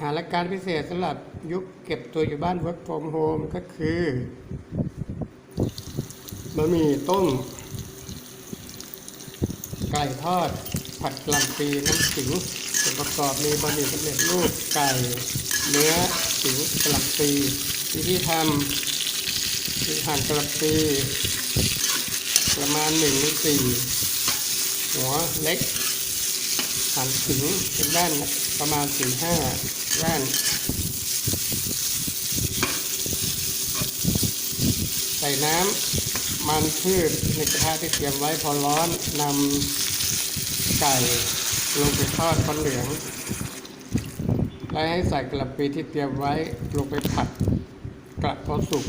หารายการพิเศษสำหรับยุคเก็บตัวอยู่บ้าน work from home ก็คือบะหมี่ต้ม ไก่ทอด ผัดกะหล่ำปีน้ำขิงส่วนประกอบมีบะหมี่สำเร็จรูปไก่ เนื้อขิงกะหล่ำปีวิธีทำคือหั่นกะหล่ำปีประมาณหนึ่งในสี่หัวเล็ก หั่นขิงเป็นด้านประมาณสี่ห้าด้านใส่น้ำมันพืชในกระทะที่เตรียมไว้พอร้อนนำไก่ลงไปทอดพอเหลืองและให้ใส่กระปีที่เตรียมไว้ลงไปผัดกระพอสุก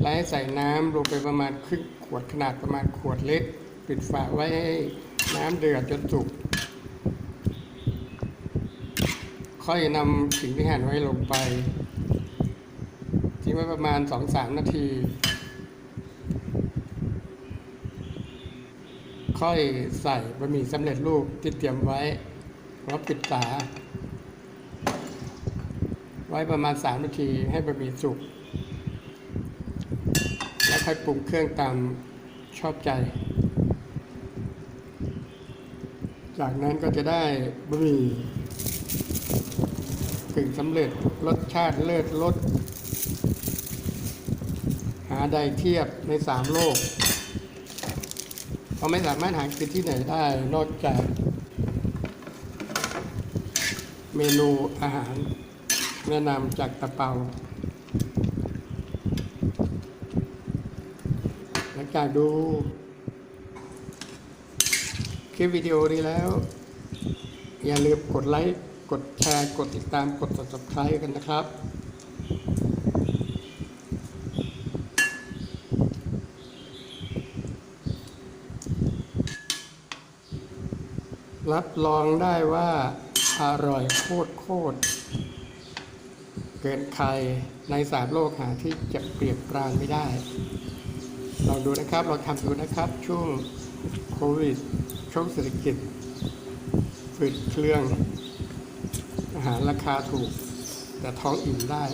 และให้ใส่น้ำลงไปประมาณครึ่งขวดขนาดประมาณขวดเล็ก ปิดฝาไว้ให้น้ำเดือดจนสุก ค่อยนำสิ่งที่หั่นไว้ลงไป ทิ้งไว้ประมาณสองสามนาที ค่อยใส่บะหมี่สำเร็จรูปที่เตรียมไว้แล้วปิดฝาไว้ประมาณสามนาทีให้บะหมี่สุก แล้วค่อยปรุงเครื่องตามชอบใจ จากนั้นก็จะได้บะหมี่กึ่งสำเร็จรสชาติเลิศรสหาใดเทียบในสามโลกเราไม่สามารถหากินที่ไหนได้นอกจากเมนูอาหารแนะนำจากตะเปาหลังจากดู คลิปวิดีโอนี้แล้ว อย่าลืมกดไลค์กดแชร์กดติดตามกด subscribe กันนะครับ รับรองได้ว่าอร่อยโคตรโคตรเกินใครในสามโลกหาที่จะเปรียบปรานไม่ได้ ลองดูนะครับ ลองทำดูนะครับช่วง โควิดช่วงเศรษฐกิจฝืดเครื่อง อาหารราคาถูก แต่ท้องอิ่มได้